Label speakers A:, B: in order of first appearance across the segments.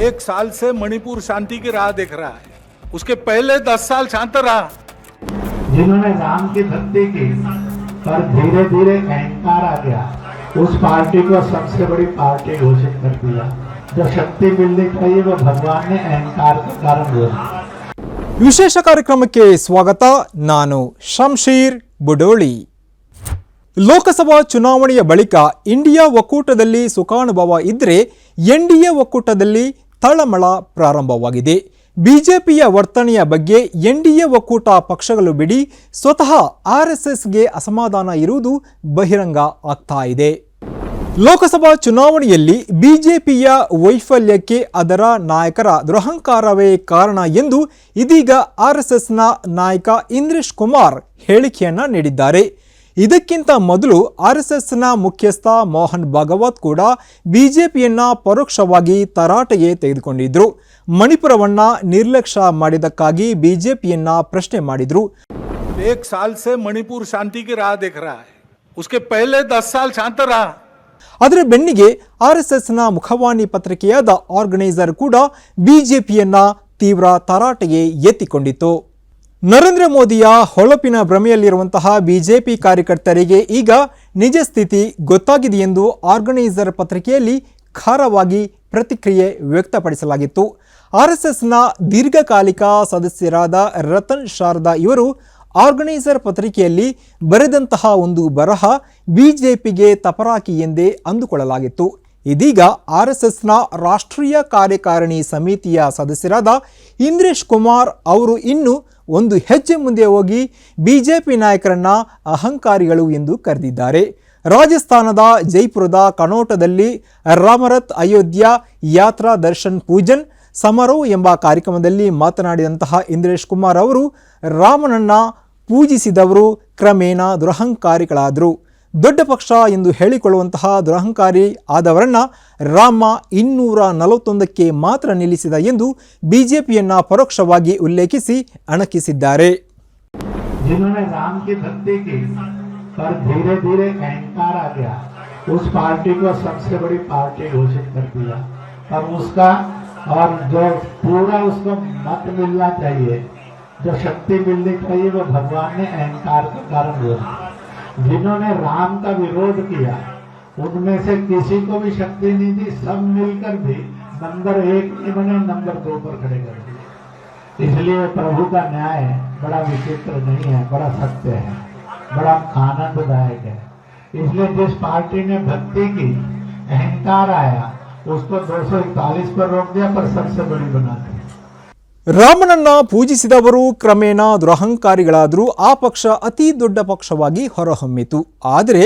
A: एक साल से मणिपुर शांति की राह देख रहा है उसके पहले दस साल शांत रहा
B: जिन्होंने राम की भक्ति की पर धीरे धीरे अहंकार आ गया उस पार्टी को सबसे बड़ी पार्टी घोषित कर दिया जो शक्ति मिलनी चाहिए वो भगवान ने अहंकार के कारण हुआ
C: ವಿಶೇಷ ಕಾರ್ಯಕ್ರಮಕ್ಕೆ ಸ್ವಾಗತ ನಾನು ಶಂಶೀರ್ ಬುಡೋಳಿ ಲೋಕಸಭಾ ಚುನಾವಣೆಯ ಬಳಿಕ ಇಂಡಿಯಾ ಒಕ್ಕೂಟದಲ್ಲಿ ಸುಖಾನುಭವ ಇದ್ದರೆ ಎ ಒಕ್ಕೂಟದಲ್ಲಿ ತಳಮಳ ಪ್ರಾರಂಭವಾಗಿದೆ. ಬಿಜೆಪಿಯ ವರ್ತನೆಯ ಬಗ್ಗೆ ಎನ್ಡಿಎ ಒಕ್ಕೂಟ ಪಕ್ಷಗಳು ಬಿಡಿ, ಸ್ವತಃ ಆರ್ಎಸ್ಎಸ್ಗೆ ಅಸಮಾಧಾನ ಇರುವುದು ಬಹಿರಂಗ ಆಗ್ತಾ ಇದೆ. ಲೋಕಸಭಾ ಚುನಾವಣೆಯಲ್ಲಿ ಬಿಜೆಪಿಯ ವೈಫಲ್ಯಕ್ಕೆ ಅದರ ನಾಯಕರ ದುರಹಂಕಾರವೇ ಕಾರಣ ಎಂದು ಇದೀಗ ಆರ್ಎಸ್ಎಸ್ನ ನಾಯಕ ಇಂದ್ರೇಶ್ ಕುಮಾರ್ ಹೇಳಿಕೆಯನ್ನ ನೀಡಿದ್ದಾರೆ. ಇದಕ್ಕಿಂತ ಮೊದಲು ಆರ್ಎಸ್ಎಸ್ನ ಮುಖ್ಯಸ್ಥ ಮೋಹನ್ ಭಾಗವತ್ ಕೂಡ ಬಿಜೆಪಿಯನ್ನ ಪರೋಕ್ಷವಾಗಿ ತರಾಟೆಗೆ ತೆಗೆದುಕೊಂಡಿದ್ರು ಮಣಿಪುರವನ್ನ ನಿರ್ಲಕ್ಷ್ಯ ಮಾಡಿದ್ದಕ್ಕಾಗಿ ಬಿಜೆಪಿಯನ್ನ ಪ್ರಶ್ನೆ ಮಾಡಿದ್ರು
A: एक साल से मणिपुर शांति की राह देख रहा है उसके पहले दस साल शांत रहा
C: ಅದರ ಬೆನ್ನಿಗೆ ಆರ್ಎಸ್ಎಸ್ನ ಮುಖವಾಣಿ ಪತ್ರಿಕೆಯಾದ ಆರ್ಗನೈಸರ್ ಕೂಡ ಬಿಜೆಪಿಯನ್ನ ತೀವ್ರ ತರಾಟೆಗೆ ಎತ್ತಿಕೊಂಡಿತ್ತು ನರೇಂದ್ರ ಮೋದಿಯ ಹೊಳಪಿನ ಭ್ರಮೆಯಲ್ಲಿರುವಂತಹ ಬಿಜೆಪಿ ಕಾರ್ಯಕರ್ತರಿಗೆ ಈಗ ನಿಜ ಸ್ಥಿತಿ ಗೊತ್ತಾಗಿದೆ ಎಂದು ಆರ್ಗನೈಸರ್ ಪತ್ರಿಕೆಯಲ್ಲಿ ಖಾರವಾಗಿ ಪ್ರತಿಕ್ರಿಯೆ ವ್ಯಕ್ತಪಡಿಸಲಾಗಿತ್ತು. ಆರ್ಎಸ್ಎಸ್ನ ದೀರ್ಘಕಾಲಿಕ ಸದಸ್ಯರಾದ ರತನ್ ಶಾರದಾ ಇವರು ಆರ್ಗನೈಸರ್ ಪತ್ರಿಕೆಯಲ್ಲಿ ಬರೆದಂತಹ ಒಂದು ಬರಹ ಬಿಜೆಪಿಗೆ ತಪರಾಕಿ ಎಂದೇ ಅಂದುಕೊಳ್ಳಲಾಗಿತ್ತು. ಇದೀಗ ಆರ್ಎಸ್ಎಸ್ನ ರಾಷ್ಟ್ರೀಯ ಕಾರ್ಯಕಾರಿಣಿ ಸಮಿತಿಯ ಸದಸ್ಯರಾದ ಇಂದ್ರೇಶ್ ಕುಮಾರ್ ಅವರು ಇನ್ನು ಒಂದು ಹೆಜ್ಜೆ ಮುಂದೆ ಹೋಗಿ ಬಿಜೆಪಿ ನಾಯಕರನ್ನ ಅಹಂಕಾರಿಗಳು ಎಂದು ಕರೆದಿದ್ದಾರೆ. ರಾಜಸ್ಥಾನದ ಜೈಪುರದ ಕನೋಟದಲ್ಲಿ ರಾಮರಥ್ ಅಯೋಧ್ಯ ಯಾತ್ರಾ ದರ್ಶನ್ ಪೂಜನ್ ಸಮಾರೋಹ ಎಂಬ ಕಾರ್ಯಕ್ರಮದಲ್ಲಿ ಮಾತನಾಡಿದಂತಹ ಇಂದ್ರೇಶ್ ಕುಮಾರ್ ಅವರು ರಾಮನನ್ನ ಪೂಜಿಸಿದವರು ಕ್ರಮೇಣ ದುರಹಂಕಾರಿಗಳಾದರು. ದೊಡ್ಡ ಪಕ್ಷ ಎಂದು ಹೇಳಿಕೊಳ್ಳುವಂತಹ ದುರಹಂಕಾರಿ ಆದವರನ್ನ ರಾಮ ಇನ್ನೂರ ನಲವತ್ತೊಂದಕ್ಕೆ ಮಾತ್ರ ನಿಲ್ಲಿಸಿದ ಎಂದು ಬಿಜೆಪಿಯನ್ನ ಪರೋಕ್ಷವಾಗಿ ಉಲ್ಲೇಖಿಸಿ ಅಣಕಿಸಿದ್ದಾರೆ
B: जिन्होंने राम की भक्ति की पर धीरे धीरे अहंकार आ गया उस पार्टी को सबसे बड़ी पार्टी घोषित कर दिया और उसका और जो पूरा उसको मत मिलना चाहिए जो शक्ति मिलनी चाहिए वो भगवान ने अहंकार के कारण हुआ जिन्होंने राम का विरोध किया, उनमें से किसी को भी शक्ति नहीं दी सब मिलकर भी नंबर एक नहीं बने नंबर दो पर खड़े कर दिए। इसलिए प्रभु का न्याय बड़ा विचित्र नहीं है, बड़ा सत्य है, बड़ा आनंददायक है। इसलिए जिस पार्टी ने भक्ति की, अहंकार आया, उसको 241 पर रोक दिया, पर सबसे बड़ी बना दी
C: ರಾಮನನ್ನ ಪೂಜಿಸಿದವರು ಕ್ರಮೇಣ ದುರಹಂಕಾರಿಗಳಾದರೂ ಆ ಪಕ್ಷ ಅತಿ ದೊಡ್ಡ ಪಕ್ಷವಾಗಿ ಹೊರಹೊಮ್ಮಿತು. ಆದರೆ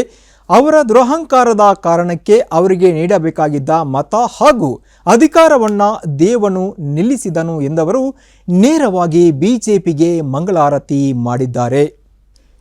C: ಅವರ ದುರಹಂಕಾರದ ಕಾರಣಕ್ಕೆ ಅವರಿಗೆ ನೀಡಬೇಕಾಗಿದ್ದ ಮತ ಹಾಗೂ ಅಧಿಕಾರವನ್ನು ದೇವನು ನಿಲ್ಲಿಸಿದನು ಎಂದವರು ನೇರವಾಗಿ ಬಿಜೆಪಿಗೆ ಮಂಗಳಾರತಿ ಮಾಡಿದ್ದಾರೆ.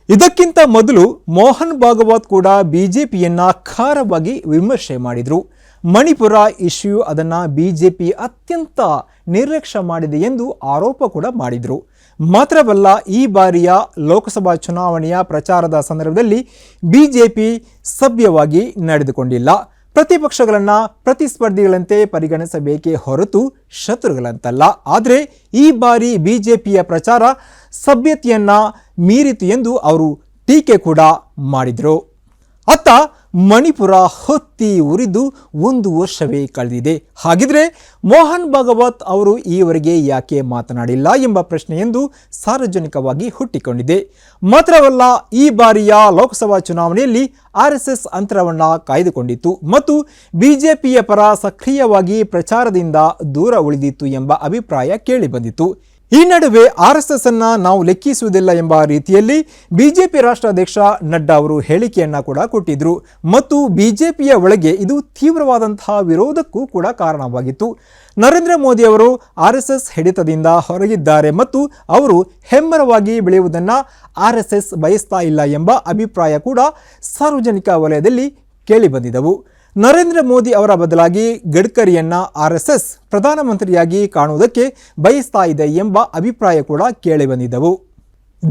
C: ಇದಕ್ಕಿಂತ ಮೊದಲು ಮೋಹನ್ ಭಾಗವತ್ ಕೂಡ ಬಿಜೆಪಿಯನ್ನ ಖಾರವಾಗಿ ವಿಮರ್ಶೆ ಮಾಡಿದರು. ಮಣಿಪುರ ಇಶ್ಯೂ ಅದನ್ನು ಬಿ ಜೆ ಪಿ ಅತ್ಯಂತ ನಿರ್ಲಕ್ಷ್ಯ ಮಾಡಿದೆ ಎಂದು ಆರೋಪ ಕೂಡ ಮಾಡಿದರು. ಮಾತ್ರವಲ್ಲ, ಈ ಬಾರಿಯ ಲೋಕಸಭಾ ಚುನಾವಣೆಯ ಪ್ರಚಾರದ ಸಂದರ್ಭದಲ್ಲಿ ಬಿ ಜೆ ಪಿ ಸಭ್ಯವಾಗಿ ನಡೆದುಕೊಂಡಿಲ್ಲ. ಪ್ರತಿಪಕ್ಷಗಳನ್ನು ಪ್ರತಿಸ್ಪರ್ಧಿಗಳಂತೆ ಪರಿಗಣಿಸಬೇಕೇ ಹೊರತು ಶತ್ರುಗಳಂತಲ್ಲ. ಆದರೆ, ಈ ಬಾರಿ ಬಿ ಜೆ ಪಿಯ ಪ್ರಚಾರ ಸಭ್ಯತೆಯನ್ನು ಮೀರಿತು ಎಂದು ಅವರು ಟೀಕೆ ಕೂಡ ಮಾಡಿದರು. ಅತ್ತ ಮಣಿಪುರ ಹೊತ್ತಿ ಉರಿದು ಒಂದು ವರ್ಷವೇ ಕಳೆದಿದೆ. ಹಾಗಿದ್ರೆ ಮೋಹನ್ ಭಾಗವತ್ ಅವರು ಈವರೆಗೆ ಯಾಕೆ ಮಾತನಾಡಿಲ್ಲ ಎಂಬ ಪ್ರಶ್ನೆಯೊಂದು ಸಾರ್ವಜನಿಕವಾಗಿ ಹುಟ್ಟಿಕೊಂಡಿದೆ. ಮಾತ್ರವಲ್ಲ, ಈ ಬಾರಿಯ ಲೋಕಸಭಾ ಚುನಾವಣೆಯಲ್ಲಿ ಆರ್ಎಸ್ಎಸ್ ಅಂತರವನ್ನು ಕಾಯ್ದುಕೊಂಡಿತ್ತು ಮತ್ತು ಬಿಜೆಪಿಯ ಪರ ಸಕ್ರಿಯವಾಗಿ ಪ್ರಚಾರದಿಂದ ದೂರ ಉಳಿದಿತ್ತು ಎಂಬ ಅಭಿಪ್ರಾಯ ಕೇಳಿಬಂದಿತು ಈ ನಡುವೆ ಆರ್ ಎಸ್ ಎಸ್ ಅನ್ನ ನಾವು ಲೆಕ್ಕಿಸುವುದಿಲ್ಲ ಎಂಬ ರೀತಿಯಲ್ಲಿ ಬಿಜೆಪಿ ರಾಷ್ಟ್ರಾಧ್ಯಕ್ಷ ನಡ್ಡಾ ಅವರು ಹೇಳಿಕೆಯನ್ನ ಕೂಡ ಕೊಟ್ಟಿದ್ರು. ಮತ್ತು ಬಿಜೆಪಿಯ ಒಳಗೆ ಇದು ತೀವ್ರವಾದಂತಹ ವಿರೋಧಕ್ಕೂ ಕೂಡ ಕಾರಣವಾಗಿತ್ತು. ನರೇಂದ್ರ ಮೋದಿ ಅವರು ಆರ್ಎಸ್ಎಸ್ ಹಿಡಿತದಿಂದ ಹೊರಗಿದ್ದಾರೆ ಮತ್ತು ಅವರು ಹೆಮ್ಮರವಾಗಿ ಬೆಳೆಯುವುದನ್ನು ಆರ್ಎಸ್ಎಸ್ ಬಯಸ್ತಾ ಇಲ್ಲ ಎಂಬ ಅಭಿಪ್ರಾಯ ಕೂಡ ಸಾರ್ವಜನಿಕ ವಲಯದಲ್ಲಿ ಕೇಳಿಬಂದಿದವು ನರೇಂದ್ರ ಮೋದಿ ಅವರ ಬದಲಾಗಿ ಗಡ್ಕರಿಯನ್ನ ಆರ್ಎಸ್ಎಸ್ ಪ್ರಧಾನಮಂತ್ರಿಯಾಗಿ ಕಾಣುವುದಕ್ಕೆ ಬಯಸ್ತಾ ಇದೆ ಎಂಬ ಅಭಿಪ್ರಾಯ ಕೂಡ ಕೇಳಿಬಂದಿದ್ದವು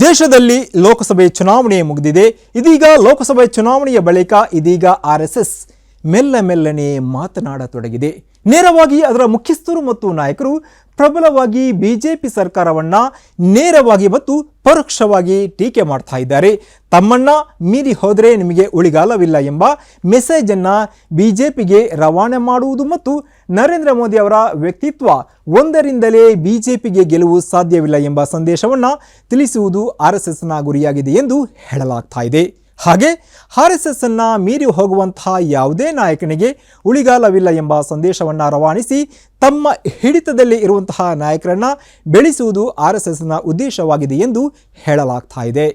C: ದೇಶದಲ್ಲಿ ಲೋಕಸಭೆ ಚುನಾವಣೆ ಮುಗಿದಿದೆ. ಇದೀಗ ಲೋಕಸಭೆ ಚುನಾವಣೆಯ ಬಳಿಕ ಇದೀಗ ಆರ್ಎಸ್ಎಸ್ ಮೆಲ್ಲ ಮೆಲ್ಲನೆ ಮಾತನಾಡತೊಡಗಿದೆ. ನೇರವಾಗಿ ಅದರ ಮುಖ್ಯಸ್ಥರು ಮತ್ತು ನಾಯಕರು ಪ್ರಬಲವಾಗಿ ಬಿಜೆಪಿ ಸರ್ಕಾರವನ್ನ ನೇರವಾಗಿ ಮತ್ತು ಪರೋಕ್ಷವಾಗಿ ಟೀಕೆ ಮಾಡ್ತಾ ಇದ್ದಾರೆ. ತಮ್ಮನ್ನ ಮೀರಿ ಹೋದರೆ ನಿಮಗೆ ಉಳಿಗಾಲವಿಲ್ಲ ಎಂಬ ಮೆಸೇಜ್ ಜೆ ಬಿಜೆಪಿಗೆ ರವಾನೆ ಮಾಡುವುದು ಮತ್ತು ನರೇಂದ್ರ ಮೋದಿ ಅವರ ವ್ಯಕ್ತಿತ್ವ ಒಂದರಿಂದಲೇ ಬಿಜೆಪಿಗೆ ಗೆಲುವು ಸಾಧ್ಯವಿಲ್ಲ ಎಂಬ ಸಂದೇಶವನ್ನು ತಿಳಿಸುವುದು ಆರ್ ಎಸ್ ಎಸ್ನ ಗುರಿಯಾಗಿದೆ ಎಂದು ಹೇಳಲಾಗ್ತಾ ಇದೆ. ಹಾಗೆ ಆರ್ ಎಸ್ ಎಸ್ ಅನ್ನ ಮೀರಿ ಹೋಗುವಂತಹ ಯಾವುದೇ ನಾಯಕನಿಗೆ ಉಳಿಗಾಲವಿಲ್ಲ ಎಂಬ ಸಂದೇಶವನ್ನು ರವಾನಿಸಿ ತಮ್ಮ ಹಿಡಿತದಲ್ಲಿ ಇರುವಂತಹ ನಾಯಕರನ್ನು ಬೆಳೆಸುವುದು ಆರ್ ಎಸ್ ಎಸ್ನ ಉದ್ದೇಶವಾಗಿದೆ ಎಂದು ಹೇಳಲಾಗ್ತಾ ಇದೆ.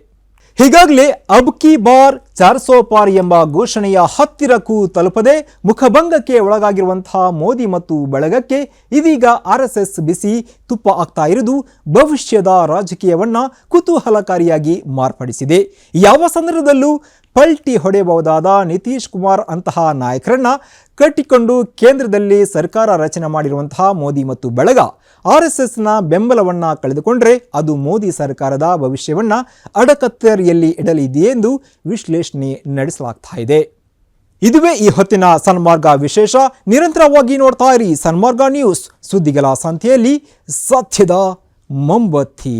C: ಹೀಗಾಗಲೇ ಅಬ್ ಕಿ ಬಾರ್ ಚಾರ್ ಸೋ ಪಾರ್ ಎಂಬ ಘೋಷಣೆಯ ಹತ್ತಿರಕ್ಕೂ ತಲುಪದೆ ಮುಖಭಂಗಕ್ಕೆ ಒಳಗಾಗಿರುವಂತಹ ಮೋದಿ ಮತ್ತು ಬಳಗಕ್ಕೆ ಇದೀಗ ಆರ್ ಎಸ್ ಎಸ್ ಬಿಸಿ ತುಪ್ಪ ಆಗ್ತಾ ಇರುವುದು ಭವಿಷ್ಯದ ರಾಜಕೀಯವನ್ನ ಕುತೂಹಲಕಾರಿಯಾಗಿ ಮಾರ್ಪಡಿಸಿದೆ. ಯಾವ ಸಂದರ್ಭದಲ್ಲೂ ಪಲ್ಟಿ ಹೊಡೆಯಬಹುದಾದ ನಿತೀಶ್ ಕುಮಾರ್ ಅಂತಹ ನಾಯಕರನ್ನ ಕಟ್ಟಿಕೊಂಡು ಕೇಂದ್ರದಲ್ಲಿ ಸರ್ಕಾರ ರಚನೆ ಮಾಡಿರುವಂತಹ ಮೋದಿ ಮತ್ತು ಬಳಗ ಆರ್ ಎಸ್ ಎಸ್ನ ಬೆಂಬಲವನ್ನ ಕಳೆದುಕೊಂಡ್ರೆ ಅದು ಮೋದಿ ಸರ್ಕಾರದ ಭವಿಷ್ಯವನ್ನ ಅಡಕತ್ತರಿಯಲ್ಲಿ ಇಡಲಿದೆ ಎಂದು ವಿಶ್ಲೇಷಣೆ ನಡೆಸಲಾಗ್ತಾ ಇದೆ. ಇದುವೇ ಈ ಹೊತ್ತಿನ ಸನ್ಮಾರ್ಗ ವಿಶೇಷ. ನಿರಂತರವಾಗಿ ನೋಡ್ತಾ ಇರಿ ಸನ್ಮಾರ್ಗ ನ್ಯೂಸ್. ಸುದ್ದಿಗಳ ಸಂತೆಯಲ್ಲಿ ಸತ್ಯದ ಮೊಂಬತ್ತಿ.